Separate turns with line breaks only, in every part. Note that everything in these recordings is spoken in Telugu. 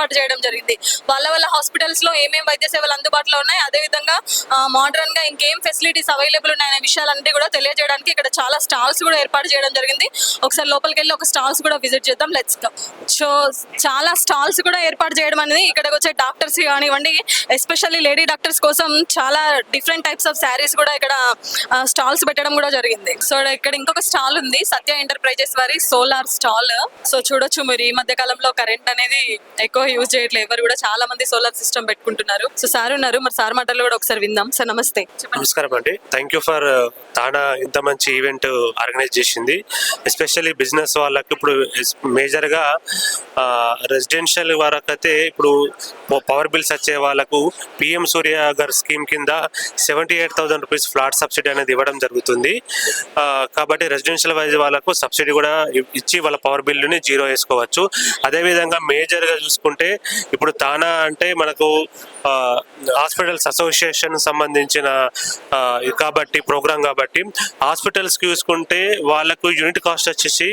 ఏర్పాటు చేయడం జరిగింది. వాళ్ళ వాళ్ళ హాస్పిటల్స్లో ఏమేమి వైద్య సేవలు అందుబాటులో ఉన్నాయి అదే విధంగా మోడర్న్గా ఇంకేం ఫెసిలిటీస్ అవైలబుల్ ఉన్నాయనే విషయాలన్నీ కూడా తెలియజేయడానికి ఇక్కడ చాలా స్టాల్స్ కూడా ఏర్పాటు చేయడం జరిగింది. ఒకసారి లోపలికి వెళ్ళి ఒక స్టాల్స్ కూడా విజిట్ చేద్దాం లెట్స్ సో చాలా స్టాల్స్ కూడా ఏర్పాటు చేయడం అనేది ఇక్కడికి వచ్చే డాక్టర్స్ కానివ్వండి ఎస్పెషల్లీ లేడీ డాక్టర్స్ కోసం చాలా డిఫరెంట్ టైప్స్ ఆఫ్ శారీస్ కూడా ఇక్కడ స్టాల్స్ పెట్టడం కూడా జరిగింది. సో ఇక్కడ ఇంకొక స్టాల్ ఉంది సత్య ఎంటర్ప్రైజెస్ వారి సోలార్ స్టాల్ సో చూడొచ్చు మీరు ఈ మధ్య కాలంలో కరెంట్ అనేది ఎక్కువ యూజ్ చేయట్లేదు ఎవరు కూడా చాలా మంది సోలార్ సిస్టమ్ పెట్టుకుంటున్నారు. సో సార్ ఉన్నారు. మరి సార్ మాటలు కూడా ఒకసారి విందాం. సార్ నమస్తే.
నమస్కారం అండి. థ్యాంక్ యూ ఫర్ తానా ఇంత మంచి ఈవెంట్ ఆర్గనైజ్ చేసింది. ఎస్పెషల్లీ బిజినెస్ వాళ్ళకి ఇప్పుడు మేజర్గా రెసిడెన్షియల్ వరకైతే ఇప్పుడు పవర్ బిల్స్ వచ్చే వాళ్ళకు పిఎం సూర్య గారి స్కీమ్ కింద seventy eight thousand rupees flat subsidy అనేది ఇవ్వడం జరుగుతుంది. కాబట్టి రెసిడెన్షియల్ వైజ్ వాళ్ళకు సబ్సిడీ కూడా ఇచ్చి వాళ్ళ పవర్ బిల్లుని జీరో వేసుకోవచ్చు. అదేవిధంగా మేజర్గా చూసుకుంటే అంటే ఇప్పుడు తానా అంటే మనకు హాస్పిటల్స్ అసోసియేషన్ సంబంధించిన కాబట్టి ప్రోగ్రామ్ కాబట్టి హాస్పిటల్స్కి చూసుకుంటే వాళ్ళకు యూనిట్ కాస్ట్ వచ్చేసి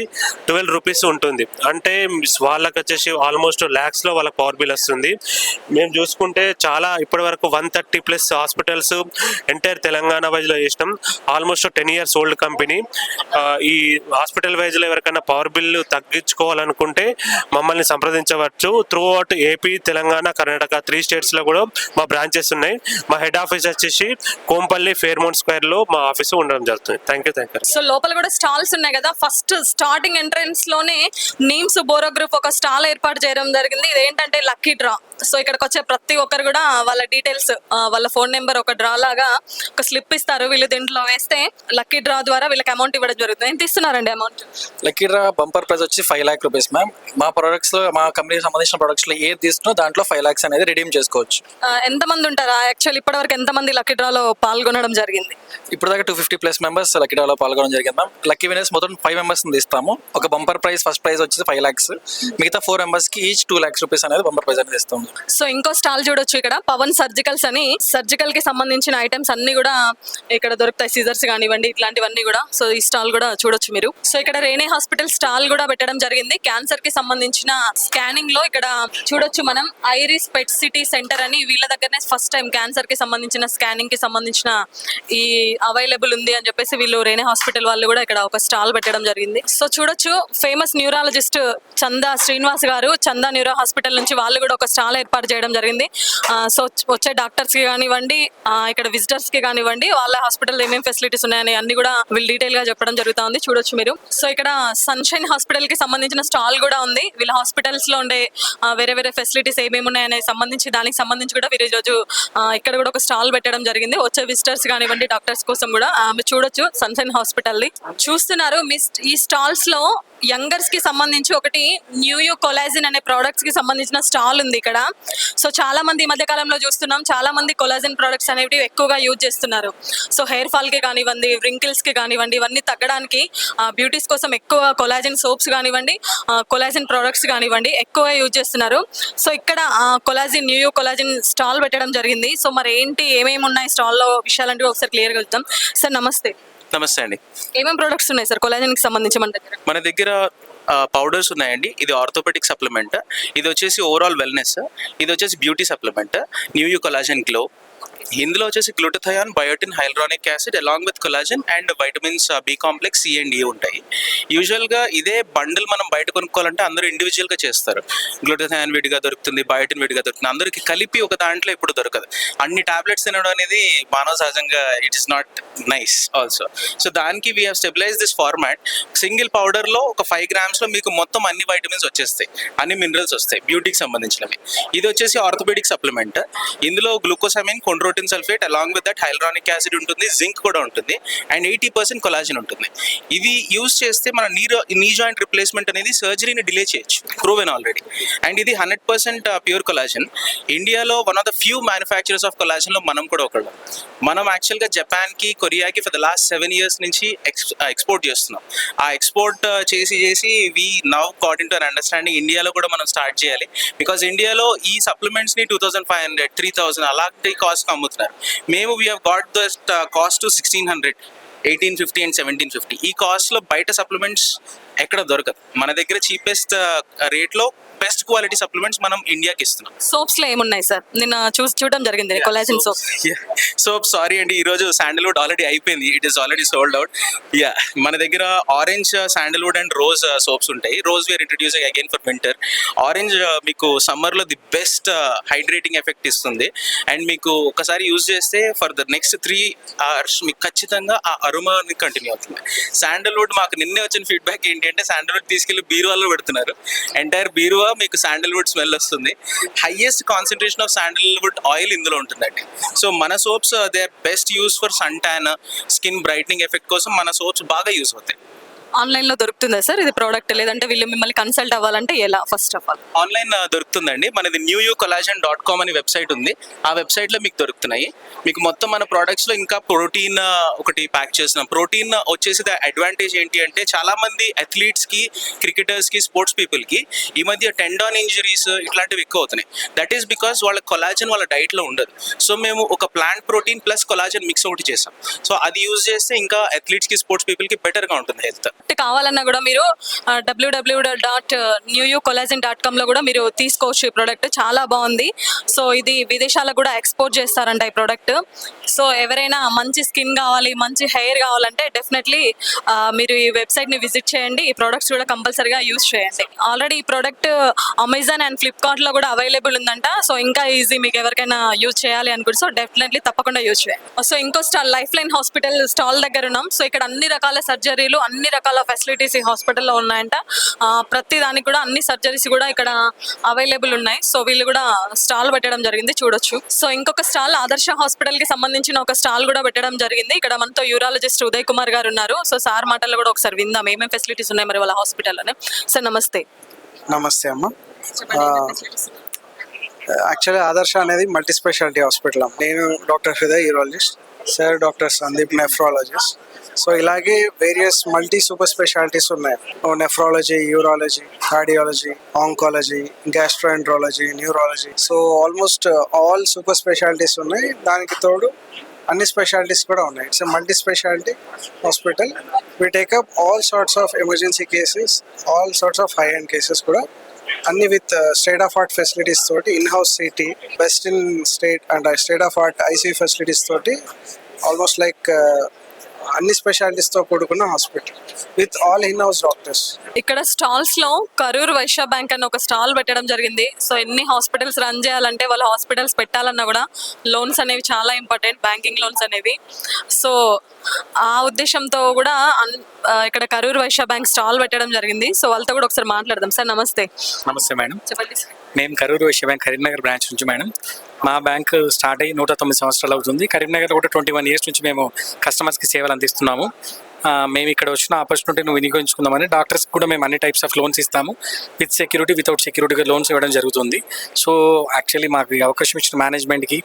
ట్వెల్వ్ రూపీస్ ఉంటుంది. అంటే వాళ్ళకి వచ్చేసి ఆల్మోస్ట్ ల్యాక్స్లో వాళ్ళకి పవర్ బిల్ వస్తుంది. మేము చూసుకుంటే చాలా ఇప్పటి వరకు one thirty plus hospitals entire Telangana వైజ్లో చేసినాం. Almost ten years old company. ఈ హాస్పిటల్ వైజ్లో ఎవరికైనా పవర్ బిల్లు తగ్గించుకోవాలనుకుంటే మమ్మల్ని సంప్రదించవచ్చు. Throughout AP Telangana Karnataka three స్టేట్స్లో కూడా మా బ్రాంచెస్ ఉన్నాయి. మా హెడ్ ఆఫీస్ వచ్చేసి కోంపల్లి ఫేర్మౌంట్ స్క్వేర్లో మా ఆఫీస్ ఉండడం జరుగుతుంది. Thank you thank you
so లోపల కూడా స్టాల్స్ ఉన్నాయి కదా. ఫస్ట్ స్టార్టింగ్ ఎంట్రన్స్లోనే నీమ్స్ బోరో గ్రూప్ ఒక స్టాల్ ఏర్పాటు చేయడం జరిగింది. ఇదేంటంటే లక్కీ డ్రా. సో ఇక్కడికి వచ్చే ప్రతి ఒక్కరు కూడా వాళ్ళ డీటెయిల్స్ వాళ్ళ ఫోన్ నెంబర్ ఒక డ్రా లాగా ఒక స్లిప్ ఇస్తారు. వీళ్ళు దీంట్లో వేస్తే లక్కీ డ్రా ద్వారా వీళ్ళకి అమౌంట్ ఇవ్వడం జరుగుతుంది. ఎంత ఇస్తున్నారండి amount?
Lucky draw bumper prize వచ్చి ఫైవ్ ల్యాక్ రూపీస్ మ్యామ్. మా ప్రొడక్ట్స్లో మా కంపెనీకి సంబంధించిన ప్రొడక్ట్స్లో ఏది తీసుకున్నా దాంట్లో ఫైవ్ ల్యాక్స్ అనేది రిడీమ్ చేసుకోవచ్చు.
ఎంత మంది ఉంటారా? యాక్చువల్ ఇప్పటివరకు ఎంత మంది లక్కీ డ్రాలో పాల్గొనడం జరిగింది?
ఇప్పుడు దాకా two fifty plus members lucky draw పాల్గొనడం జరిగింది మ్యామ్. లక్కీ వినర్స్ మొత్తం ఫైవ్ మెంబర్స్ ఇస్తాము ఒక బంపర్ ప్రైస్ ఫస్ట్ ప్రైజ్ వచ్చేసి ఫైవ్ ల్యాక్స్ మిగతా ఫోర్ మెంబర్స్కి ఈచ్ టూ ల్యాక్స్ రూపీస్ అనేది బంపర్ ప్రైజ్ అనేది ఇస్తాము.
సో ఇంకో స్టాల్ చూడొచ్చు ఇక్కడ. పవన్ సర్జికల్స్ అని. సర్జికల్కి సంబంధించిన ఐటమ్స్ అన్ని కూడా ఇక్కడ దొరుకుతాయి. సీజర్స్ కానివ్వండి ఇట్లాంటివన్నీ కూడా. సో ఈ స్టాల్ కూడా చూడొచ్చు మీరు. సో ఇక్కడ రేణే హాస్పిటల్ స్టాల్ కూడా పెట్టడం జరిగింది. క్యాన్సర్కి సంబంధించిన స్కానింగ్లో ఇక్కడ చూడొచ్చు మనం. ఐరిస్ పెట్ సిటీ సెంటర్ అని వీళ్ళ దగ్గరనే ఫస్ట్ టైం క్యాన్సర్కి సంబంధించిన స్కానింగ్కి సంబంధించిన ఈ అవైలబుల్ ఉంది అని చెప్పేసి వీళ్ళు రేణే హాస్పిటల్ వాళ్ళు కూడా ఇక్కడ ఒక స్టాల్ పెట్టడం జరిగింది. సో చూడొచ్చు. ఫేమస్ న్యూరాలజిస్ట్ చందా శ్రీనివాస్ గారు చందా న్యూరో హాస్పిటల్ నుంచి వాళ్ళు కూడా ఒక స్టాల్ ఏర్పాటు చేయడం జరిగింది. సో వచ్చే డాక్టర్స్కి కానివ్వండి ఇక్కడ విజిటర్స్కి కానివ్వండి వాళ్ళ హాస్పిటల్ ఏమేమి ఫెసిలిటీస్ ఉన్నాయని అన్ని కూడా వీళ్ళు డీటెయిల్గా చెప్పడం జరుగుతుంది. చూడొచ్చు మీరు. సో ఇక్కడ సన్షైన్ హాస్పిటల్కి సంబంధించిన స్టాల్ కూడా ఉంది. వీళ్ళ హాస్పిటల్స్లో ఉండే వేరే వేరే ఫెసిలిటీస్ ఏమేమి ఉన్నాయనే సంబంధించి దానికి సంబంధించి కూడా వీరు ఈరోజు ఇక్కడ కూడా ఒక స్టాల్ పెట్టడం జరిగింది. వచ్చే విజిటర్స్ కానివ్వండి డాక్టర్స్ కోసం కూడా మీరు చూడొచ్చు సన్షైన్ హాస్పిటల్ని చూస్తున్నారు మీ ఈ స్టాల్స్లో యంగర్స్కి సంబంధించి ఒకటి న్యూ యూ కొలాజిన్ అనే ప్రొడక్ట్స్కి సంబంధించిన స్టాల్ ఉంది ఇక్కడ. సో చాలా మంది ఈ మధ్య కాలంలో చూస్తున్నాం. చాలా మంది కొలాజిన్ ప్రొడక్ట్స్ అనేవి ఎక్కువగా యూజ్ చేస్తున్నారు. సో హెయిర్ ఫాల్కి కానివ్వండి wrinkles కి కానివ్వండి ఇవన్నీ తగ్గడానికి బ్యూటీస్ కోసం ఎక్కువ కొలాజిన్ సోప్స్ కానివ్వండి కొలాజిన్ ప్రొడక్ట్స్ కానివ్వండి ఎక్కువ యూజ్ చేస్తున్నారు. సో ఇక్కడ collagen New U collagen stall పెట్టడం జరిగింది. సో మరి ఏంటి ఏమేమి ఉన్నాయి స్టాల్లో విషయాలంటే ఒకసారి క్లియర్గా వెళ్తాం సార్ నమస్తే.
నమస్తే అండి.
ఏమేమి ప్రొడక్ట్స్ ఉన్నాయి సార్ కొలాజిన్కి సంబంధించి మన దగ్గర?
మన దగ్గర పౌడర్స్ ఉన్నాయండి. ఇది ఆర్థోపెటిక్ సప్లిమెంట్ ఇది వచ్చేసి ఓవరాల్ వెల్నెస్ ఇది వచ్చేసి beauty supplement New U collagen glow ఇందులో వచ్చేసి glutathione biotin hyaluronic acid along with collagen and vitamins B complex C and E ఉంటాయి. యూజువల్గా ఇదే బండిల్ మనం బయట కొనుక్కోవాలంటే అందరూ ఇండివిజువల్గా చేస్తారు. గ్లూటథయాన్ విడిగా దొరుకుతుంది బయోటిన్ విడిగా దొరుకుతుంది. అందరికీ కలిపి ఒక దాంట్లో ఇప్పుడు దొరకదు. అన్ని టాబ్లెట్స్ తినడం అనేది మానవ సహజంగా it is not nice also so దానికి we have stabilise this format single పౌడర్లో ఒక ఫైవ్ గ్రామ్స్లో మీకు మొత్తం అన్ని వైటమిన్స్ వచ్చేస్తాయి. అన్ని మినరల్స్ వస్తాయి బ్యూటీకి సంబంధించినవి. ఇది వచ్చేసి ఆర్థోపెడిక్ సప్లిమెంట్ ఇందులో glucosamine chondroitin sulphate along with that hyaluronic acid ఉంటుంది జింక్ కూడా ఉంటుంది అండ్ ఎయిటీ పర్సెంట్ కొలాజిన్ ఉంటుంది. ఇది యూజ్ చేస్తే మన నీ నీ జాయింట్ రిప్లేస్మెంట్ అనేది సర్జరీని డిలే చేయొచ్చు ప్రూవెన్ ఆల్రెడీ అండ్ ఇది హండ్రెడ్ పర్సెంట్ ప్యూర్ కొలాజన్ ఇండియాలో one of the few manufacturers of కొలాజిన్లో మనం కూడా ఒకళ్ళు. మనం యాక్చువల్గా జపాన్కి కొరియాకి for the last seven years నుంచి ఎక్స్ ఎక్స్పోర్ట్ uh, చేస్తున్నాం. ఆ ఎక్స్పోర్ట్ uh, చేసి చేసి we now got to an understanding ఇండియాలో కూడా మనం స్టార్ట్ చేయాలి. బికాజ్ ఇండియాలో ఈ సప్లిమెంట్స్ని two thousand five hundred three thousand అలాంటి కాస్ట్ అమ్ముతున్నారు మేము we got this cost sixteen hundred eighteen fifty and seventeen fifty ఈ కాస్ట్లో బయట సప్లిమెంట్స్ ఎక్కడ దొరకదు. మన దగ్గర చీపెస్ట్ రేట్లో బెస్ట్ క్వాలిటీ సప్లిమెంట్స్ మనం ఇండియాకి ఇస్తున్నాం.
సోప్స్లో ఏమున్నాయి సార్? నిన్న చూసి చూడడం జరిగింది కొలాజిన్ సోప్
సోప్ సారీ అండి ఈరోజు శాండల్వుడ్ ఆల్రెడీ అయిపోయింది. It is already sold out yeah మన దగ్గర orange sandalwood and rose soaps ఉంటాయి. Rose we're introducing again for winter orange మీకు సమ్మర్లో ది బెస్ట్ హైడ్రేటింగ్ ఎఫెక్ట్ ఇస్తుంది. అండ్ మీకు ఒకసారి యూజ్ చేస్తే for the next three hours మీకు ఖచ్చితంగా ఆ అరుమా కంటిన్యూ అవుతుంది. శాండల్వుడ్ మాకు నిన్నే వచ్చిన ఫీడ్బ్యాక్ ఏంటి ఏంటంటే శాండల్వుడ్ తీసుకెళ్ళి బీరువాలో పెడుతున్నారు. ఎంటైర్ బీరువా మీకు శాండల్వుడ్ స్మెల్ వస్తుంది. Highest concentration of sandalwood oil ఇందులో ఉంటుందండి. సో మన soaps they are best use for sun tan skin brightening effect కోసం మన సోప్స్ బాగా యూస్ అవుతాయి.
ఆన్లైన్లో దొరుకుతుందా సార్? ఇది ప్రోడక్ట్ లేదంటే వీళ్ళు మిమ్మల్ని కన్సల్ట్ అవ్వాలంటే ఎలా ఫస్ట్ ఆఫ్ ఆల్?
ఆన్లైన్ దొరుకుతుందండి. మనది new you collagen dot com అని వెబ్సైట్ ఉంది. ఆ వెబ్సైట్లో మీకు దొరుకుతున్నాయి. మీకు మొత్తం మన ప్రోడక్ట్స్లో ఇంకా ప్రోటీన్ ఒకటి ప్యాక్ చేస్తున్నాం. ప్రోటీన్ వచ్చేసి అడ్వాంటేజ్ ఏంటి అంటే చాలా మంది అథ్లీట్స్కి క్రికెటర్స్కి స్పోర్ట్స్ పీపుల్కి ఈ మధ్య టెండాన్ ఇంజరీస్ ఇట్లాంటివి ఎక్కువ అవుతున్నాయి. దట్ ఈస్ బికాస్ వాళ్ళ కొలాజన్ వాళ్ళ డైట్లో ఉండదు. సో మేము ఒక plant protein plus collagen mix ఒకటి చేసాం సో అది యూజ్ చేస్తే ఇంకా అథ్లీట్స్కి స్పోర్ట్స్ పీపుల్కి బెటర్గా ఉంటుంది హెల్త్
కావాలన్నా కూడా మీరు W W dot new you collagen dot కామ్లో కూడా మీరు తీసుకోవచ్చు ఈ ప్రోడక్ట్ చాలా బాగుంది. సో ఇది విదేశాలకు కూడా ఎక్స్పోర్ట్ చేస్తారంట ఈ ప్రోడక్ట్ సో ఎవరైనా మంచి స్కిన్ కావాలి మంచి హెయిర్ కావాలంటే డెఫినెట్లీ మీరు ఈ వెబ్సైట్ని విజిట్ చేయండి. ఈ ప్రోడక్ట్స్ కూడా కంపల్సరీగా యూజ్ చేయండి. ఆల్రెడీ ఈ ప్రోడక్ట్ అమెజాన్ అండ్ ఫ్లిప్కార్ట్లో కూడా అవైలబుల్ ఉందంట. సో ఇంకా ఈజీ మీకు ఎవరికైనా యూజ్ చేయాలి అనుకుంటే సో డెఫినెట్లీ తప్పకుండా యూజ్ చేయండి. సో ఇంకో stall life line hospital stall దగ్గర ఉన్నాం. సో ఇక్కడ అన్ని రకాల సర్జరీలు అన్ని రకాల ఫెసిలిటీస్ ఈ హాస్పిటల్లో ఉన్నాయంట. ప్రతి దానికి కూడా అన్ని సర్జరీస్ కూడా ఇక్కడ అవైలబుల్ ఉన్నాయి. సో వీళ్ళు కూడా స్టాల్ పెట్టడం జరిగింది చూడొచ్చు. సో ఇంకొక స్టాల్ ఆదర్శ హాస్పిటల్కి సంబంధించిన ఒక స్టాల్ కూడా పెట్టడం జరిగింది. ఇక్కడ మనతో యూరాలజిస్ట్ ఉదయ్ కుమార్ గారు ఉన్నారు. సో సార్ మాటల్లో కూడా ఒకసారి విందాం. ఏమేమి ఫెసిలిటీస్ ఉన్నాయి మరి వాళ్ళ హాస్పిటల్ అని సార్ నమస్తే.
నమస్తే అమ్మ. యాక్చువల్లీ ఆదర్శ అనేది మల్టీ స్పెషాలిటీ హాస్పిటల్ నేను doctor Hriday urologist. Sir doctor Sandeep nephrologist so ఇలాగే వేరియస్ మల్టీ సూపర్ స్పెషాలిటీస్ ఉన్నాయి. Nephrology urology cardiology oncology gastroenterology neurology so almost all super specialities ఉన్నాయి. దానికి తోడు అన్ని స్పెషాలిటీస్ కూడా ఉన్నాయి. It's multi speciality hospital we take up all sorts of emergency cases all sorts of high end cases కూడా అన్ని with state of art facilities తోటి in house city best in state and state of art I C facilities తోటి ఆల్మోస్ట్ లైక్ అన్ని స్పెషాలిటీస్తో కూడుకున్న hospital with all in house doctors
ఇక్కడ స్టాల్స్లో కరూర్ వైశ్య బ్యాంక్ అని ఒక స్టాల్ పెట్టడం జరిగింది. సో ఎన్ని హాస్పిటల్స్ రన్ చేయాలంటే వాళ్ళ హాస్పిటల్స్ పెట్టాలన్నా కూడా లోన్స్ అనేవి చాలా ఇంపార్టెంట్ బ్యాంకింగ్ లోన్స్ అనేవి. సో ఆ ఉద్దేశంతో కూడా అన్- ఇక్కడ కరూర్ వైశ్య బ్యాంక్ స్టాల్ పెట్టడం జరిగింది. సో వాళ్ళతో కూడా ఒకసారి మాట్లాడదాం. సార్ నమస్తే.
నమస్తే మేడం.
చెప్పండి
మేము కరూరు వైశ్య బ్యాంక్ కరీంనగర్ బ్రాంచ్ నుంచి మేడం. మా బ్యాంక్ స్టార్ట్ అయ్యి నూట తొమ్మిది సంవత్సరాలు అవుతుంది. కరీంనగర్లో కూడా ట్వంటీ వన్ ఇయర్స్ నుంచి మేము కస్టమర్స్కి సేవలు అందిస్తున్నాము. మేము ఇక్కడ వచ్చిన ఆపర్చునిటీని వినియోగించుకుందామని డాక్టర్స్ కూడా మేము అన్ని టైప్స్ ఆఫ్ లోన్స్ ఇస్తాము. విత్ సెక్యూరిటీ వితౌట్ సెక్యూరిటీగా లోన్స్ ఇవ్వడం జరుగుతుంది. సో యాక్చువల్లీ మాకు ఈ అవకాశం ఇచ్చిన మేనేజ్మెంట్కి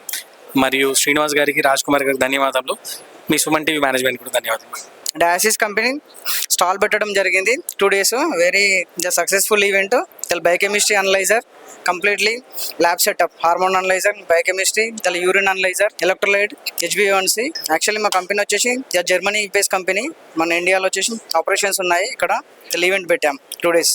మరియు శ్రీనివాస్ గారికి రాజ్ కుమార్ గారికి ధన్యవాదాలు. మీ సుమన్ టీవీ మేనేజ్మెంట్ కూడా ధన్యవాదాలు.
డయాసిస్ కంపెనీ స్టాల్ పెట్టడం జరిగింది. Two days very the successful event తెల్ biochemistry analyser completely lab setup hormone analyser biochemistry తెల్ యూరిన్ అనలైజర్ ఎలక్ట్రోలైట్ హెచ్బిఓన్సి యాక్చువల్లీ మా కంపెనీ వచ్చేసి జర్మనీ బేస్ కంపెనీ మన ఇండియాలో వచ్చేసి ఆపరేషన్స్ ఉన్నాయి. ఇక్కడ ఈవెంట్ పెట్టాం. Two days